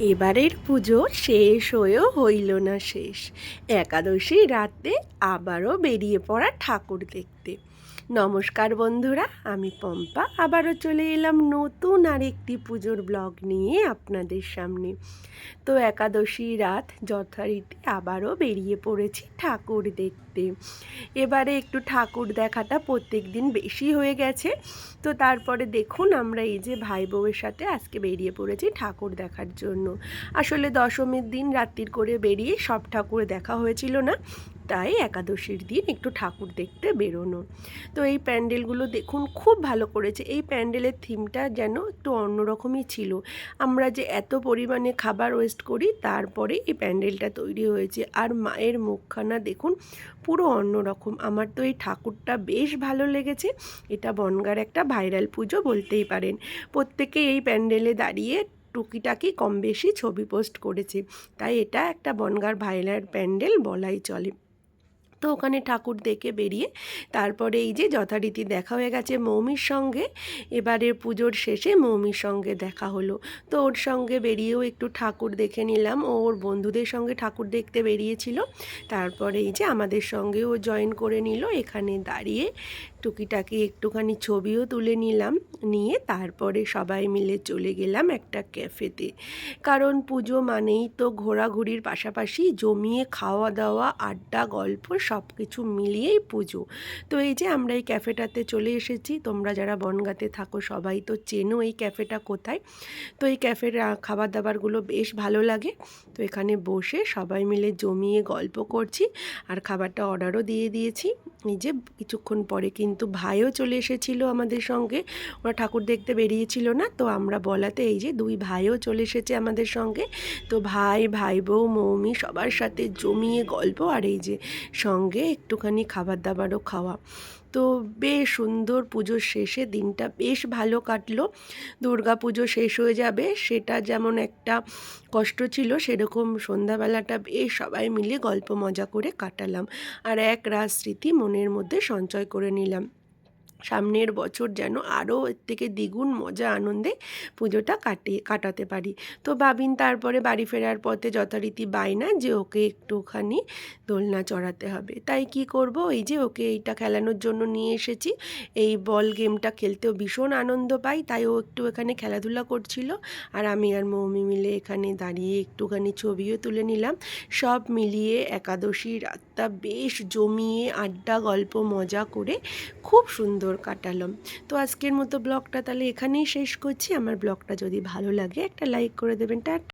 এবারের পুজো শেষ হয়েও হইল না শেষ। একাদশী রাতে আবারও বেরিয়ে পড়া ঠাকুর দেখতে। নমস্কার বন্ধুরা, আমি পম্পা। আবারও চলে এলাম নতুন আরেকটি পুজোর ব্লগ নিয়ে আপনাদের সামনে। তো একাদশী রাত যথারীতি আবারও বেরিয়ে পড়েছি ঠাকুর দেখতে। এবারে একটু ঠাকুর দেখাটা প্রত্যেক দিন বেশি হয়ে গেছে। তো তারপরে দেখুন আমরা এই যে ভাই বউয়ের সাথে আজকে বেরিয়ে পড়েছি ঠাকুর দেখার জন্য। আসলে দশমীর দিন রাত্রির করে বেরিয়ে সব ঠাকুর দেখা হয়েছিল না। তাই একাদশীর দিন একটু ঠাকুর দেখতে বেরোনো। তো এই প্যান্ডেলগুলো দেখুন, খুব ভালো করেছে। এই প্যান্ডেলের থিমটা যেন একটু অন্যরকমই ছিল। আমরা যে এত পরিমাণে খাবার ওয়েস্ট করি, তারপরে এই প্যান্ডেলটা তৈরি হয়েছে। আর মায়ের মুখখানা দেখুন, পুরো অন্যরকম। আমার তো এই ঠাকুরটা বেশ ভালো লেগেছে। এটা বনগার একটা ভাইরাল পুজো বলতেই পারেন। প্রত্যেকে এই প্যান্ডেলে দাঁড়িয়ে টুকিটাকি কম বেশি ছবি পোস্ট করেছে। তাই এটা একটা বনগার ভাইরাল প্যান্ডেল বলাই চলে। তো ওখানে ঠাকুর দেখে বেরিয়ে তারপরে এই যে যথারীতি দেখা হয়ে গেছে মৌমির সঙ্গে। এবারে পুজোর শেষে মৌমির সঙ্গে দেখা হলো। তো ওর সঙ্গে বেরিয়েও একটু ঠাকুর দেখে নিলাম। ও ওর বন্ধুদের সঙ্গে ঠাকুর দেখতে বেরিয়েছিল। তারপরে এই যে আমাদের সঙ্গেও জয়েন করে নিল। এখানে দাঁড়িয়ে টুকিটাকি একটুখানি ছবিও তুলে নিলাম। নিয়ে তারপরে সবাই মিলে চলে গেলাম একটা ক্যাফেতে। কারণ পুজো মানেই তো ঘোরাঘুরির পাশাপাশি জমিয়ে খাওয়া দাওয়া আড্ডা, গল্প সব কিছু মিলিয়েই পুজো। তো এই যে আমরা এই ক্যাফেটাতে চলে এসেছি, তোমরা যারা বনগাতে থাকো সবাই তো চেনো এই ক্যাফেটা কোথায়। তো এই ক্যাফের খাবার দাবারগুলো বেশ ভালো লাগে। তো এখানে বসে সবাই মিলে জমিয়ে গল্প করছি আর খাবারটা অর্ডারও দিয়ে দিয়েছি। এই যে কিছুক্ষণ পরে কিন্তু ভাইও চলে এসেছিল আমাদের সঙ্গে। ওরা ঠাকুর দেখতে বেরিয়েছিল না, তো আমরা বলাতে এই যে দুই ভাইও চলে এসেছে আমাদের সঙ্গে। তো ভাই ভাই বউ মৌমি সবার সাথে জমিয়ে গল্প আর এই যে সঙ্গে একটুখানি খাবার দাবারও খাওয়া। তো বেশ সুন্দর পুজোর শেষে দিনটা বেশ ভালো কাটলো। দুর্গা পুজো শেষ হয়ে যাবে, সেটা যেমন একটা কষ্ট ছিল, সেরকম সন্ধ্যাবেলাটা বেশ সবাই মিলে গল্প মজা করে কাটালাম। আর এক রাত স্মৃতি মনের মধ্যে সঞ্চয় করে নিলাম। সামনের বছর যেন আরও এর থেকে দ্বিগুণ মজা আনন্দে পুজোটা কাটিয়ে কাটাতে পারি। তো বাবিন তারপরে বাড়ি ফেরার পথে যথারীতি বায়না যে ওকে একটুখানি দোলনা চড়াতে হবে। তাই কি করব? এই যে ওকে এইটা খেলানোর জন্য নিয়ে এসেছি। এই বল গেমটা খেলতেও ভীষণ আনন্দ পাই, তাই ও একটু এখানে খেলাধুলা করছিল। আর আমি আর মৌমি মিলে এখানে দাঁড়িয়ে একটুখানি ছবিও তুলে নিলাম। সব মিলিয়ে একাদশী রাতটা বেশ জমিয়ে আড্ডা, গল্প, মজা করে খুব সুন্দর কাটালাম। তো আজকের মতো ব্লগটা তাহলে এখানেই শেষ করছি। আমার ব্লগটা যদি ভালো লাগে একটা লাইক করে দেবেন। টা